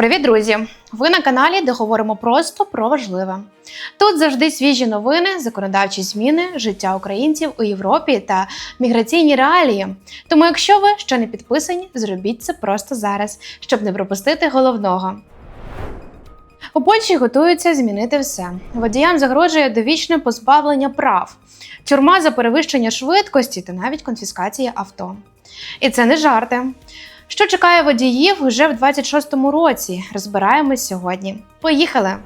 Привіт, друзі! Ви на каналі, де говоримо просто про важливе. Тут завжди свіжі новини, законодавчі зміни, життя українців у Європі та міграційні реалії. Тому, якщо ви ще не підписані, зробіть це просто зараз, щоб не пропустити головного. У Польщі готуються змінити все. Водіям загрожує довічне позбавлення прав, тюрма за перевищення швидкості та навіть конфіскація авто. І це не жарти. Що чекає водіїв вже в 26-му році? Розбираємось сьогодні. Поїхали!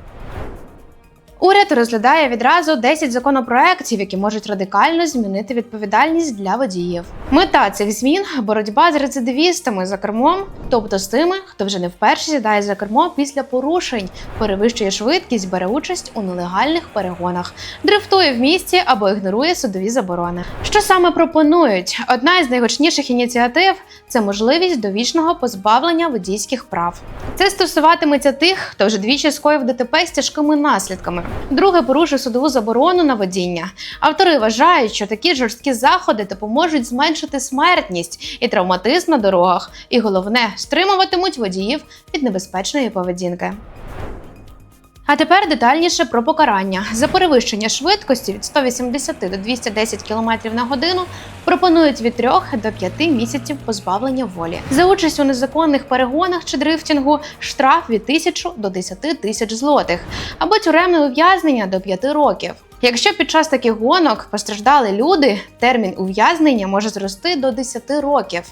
Уряд розглядає відразу 10 законопроєктів, які можуть радикально змінити відповідальність для водіїв. Мета цих змін боротьба з рецидивістами за кермом, тобто з тими, хто вже не вперше сідає за кермо після порушень, перевищує швидкість, бере участь у нелегальних перегонах, дрифтує в місті або ігнорує судові заборони. Що саме пропонують? Одна із найгучніших ініціатив це можливість довічного позбавлення водійських прав. Це стосуватиметься тих, хто вже двічі скоїв ДТП з тяжкими наслідками. Друге порушує судову заборону на водіння. Автори вважають, що такі жорсткі заходи допоможуть зменшити смертність і травматизм на дорогах, і головне стримуватимуть водіїв від небезпечної поведінки. А тепер детальніше про покарання за перевищення швидкості від 180 до 210 км на годину пропонують від 3 до 5 місяців позбавлення волі. За участь у незаконних перегонах чи дрифтінгу штраф від 1000 до 10 тисяч злотих або тюремне ув'язнення до 5 років. Якщо під час таких гонок постраждали люди, термін ув'язнення може зрости до 10 років.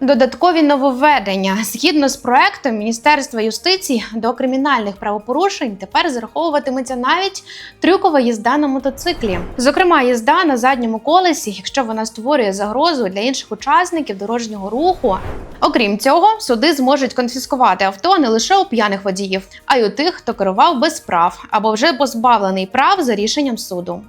Додаткові нововведення згідно з проектом Міністерства юстиції до кримінальних правопорушень тепер зараховуватиметься навіть трюкова їзда на мотоциклі. Зокрема, їзда на задньому колесі, якщо вона створює загрозу для інших учасників дорожнього руху. Окрім цього, суди зможуть конфіскувати авто не лише у п'яних водіїв, а й у тих, хто керував без прав або вже позбавлений прав за рішенням суду.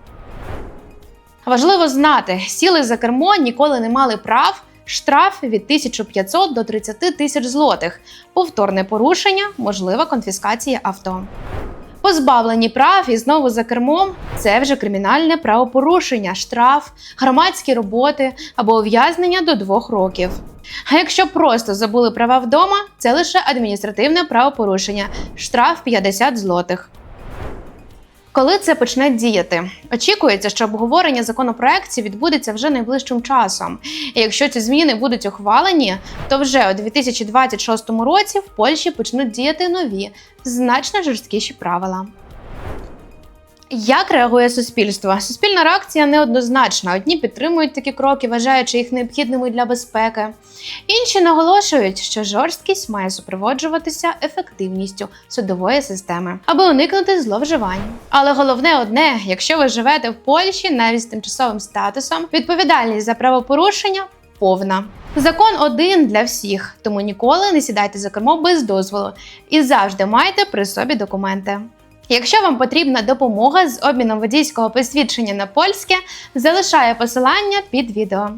Важливо знати, сіли за кермо ніколи не мали прав. Штраф від 1500 до 30 тисяч злотих. Повторне порушення, можлива конфіскація авто. Позбавлені прав і знову за кермом це вже кримінальне правопорушення, штраф, громадські роботи або ув'язнення до двох років. А якщо просто забули права вдома, це лише адміністративне правопорушення, штраф 50 злотих. Коли це почне діяти? Очікується, що обговорення законопроектів відбудеться вже найближчим часом. І якщо ці зміни будуть ухвалені, то вже у 2026 році в Польщі почнуть діяти нові, значно жорсткіші правила. Як реагує суспільство? Суспільна реакція неоднозначна. Одні підтримують такі кроки, вважаючи їх необхідними для безпеки. Інші наголошують, що жорсткість має супроводжуватися ефективністю судової системи, аби уникнути зловживань. Але головне одне: якщо ви живете в Польщі навіть з тимчасовим статусом, відповідальність за правопорушення повна. Закон один для всіх, тому ніколи не сідайте за кермо без дозволу і завжди майте при собі документи. Якщо вам потрібна допомога з обміном водійського посвідчення на польське, залишаю посилання під відео.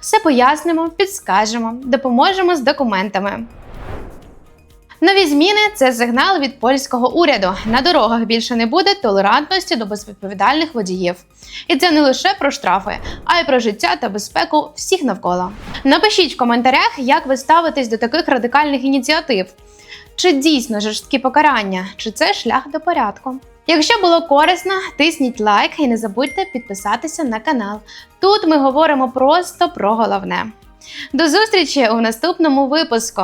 Все пояснимо, підскажемо, допоможемо з документами. Нові зміни це сигнал від польського уряду. На дорогах більше не буде толерантності до безвідповідальних водіїв. І це не лише про штрафи, а й про життя та безпеку всіх навколо. Напишіть в коментарях, як ви ставитесь до таких радикальних ініціатив. Чи дійсно жорсткі покарання, чи це шлях до порядку? Якщо було корисно, тисніть лайк і не забудьте підписатися на канал. Тут ми говоримо просто про головне. До зустрічі у наступному випуску!